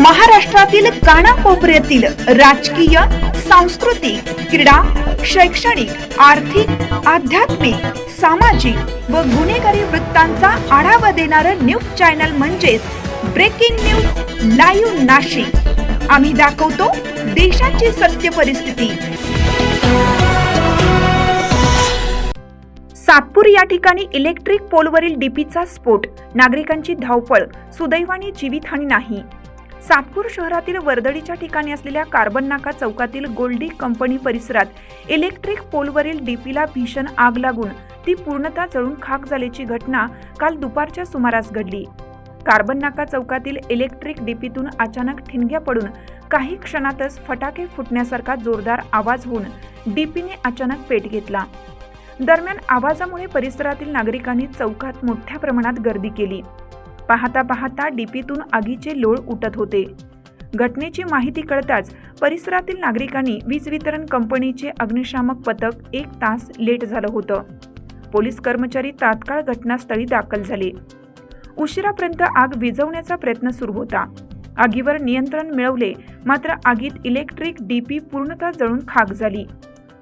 महाराष्ट्रातील कानाकोपऱ्यातील राजकीय सांस्कृतिक क्रीडा शैक्षणिक आर्थिक आध्यात्मिक सामाजिक व गुन्हेगारी वृत्तांचा आढावा देणारं न्यूज चॅनल म्हणजेच ब्रेकिंग न्यूज लाईव्ह नाशिक. आम्ही दाखवतो देशाची सत्य परिस्थिती. सातपूर या ठिकाणी इलेक्ट्रिक पोलवरील डीपीचा स्फोट. नागरिकांची धावपळ. सुदैवाने जीवितहानी नाही. सातपूर शहरातील वर्दळीच्या ठिकाणी असलेल्या कार्बन नाका चौकातील गोल्डी कंपनी परिसरात इलेक्ट्रिक पोलवरील डीपीला भीषण आग लागून ती पूर्णतः जळून खाक झाल्याची घटना काल दुपारच्या सुमारास घडली. कार्बन नाका चौकातील इलेक्ट्रिक डीपीतून अचानक ठिणग्या पडून काही क्षणातच फटाके फुटण्यासारखा जोरदार आवाज होऊन डीपीने अचानक पेट घेतला. दरम्यान आवाजामुळे परिसरातील नागरिकांनी चौकात मोठ्या प्रमाणात गर्दी केली. पाहता पाहता डीपीतून आगीचे लोळ उठत होते. घटनेची माहिती कळताच परिसरातील नागरिकांनी वीज वितरण कंपनीचे अग्निशामक पथक एक तास लेट झालं होतं. पोलीस कर्मचारी तात्काळ घटनास्थळी दाखल झाले. उशिरापर्यंत आग विझवण्याचा प्रयत्न सुरू होता. आगीवर नियंत्रण मिळवले मात्र आगीत इलेक्ट्रिक डीपी पूर्णतः जळून खाक झाली.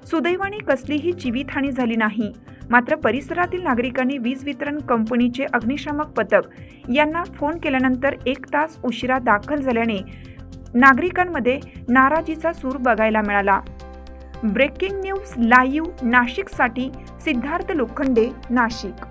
सुदैवाने कसलीही जीवितहानी झाली नाही. मात्र परिसरातील नागरिकांनी वीज वितरण कंपनीचे अग्निशामक पथक यांना फोन केल्यानंतर एक तास उशिरा दाखल झाल्याने नागरिकांमध्ये नाराजीचा सूर बघायला मिळाला. ब्रेकिंग न्यूज लाईव्ह नाशिकसाठी सिद्धार्थ लोखंडे नाशिक.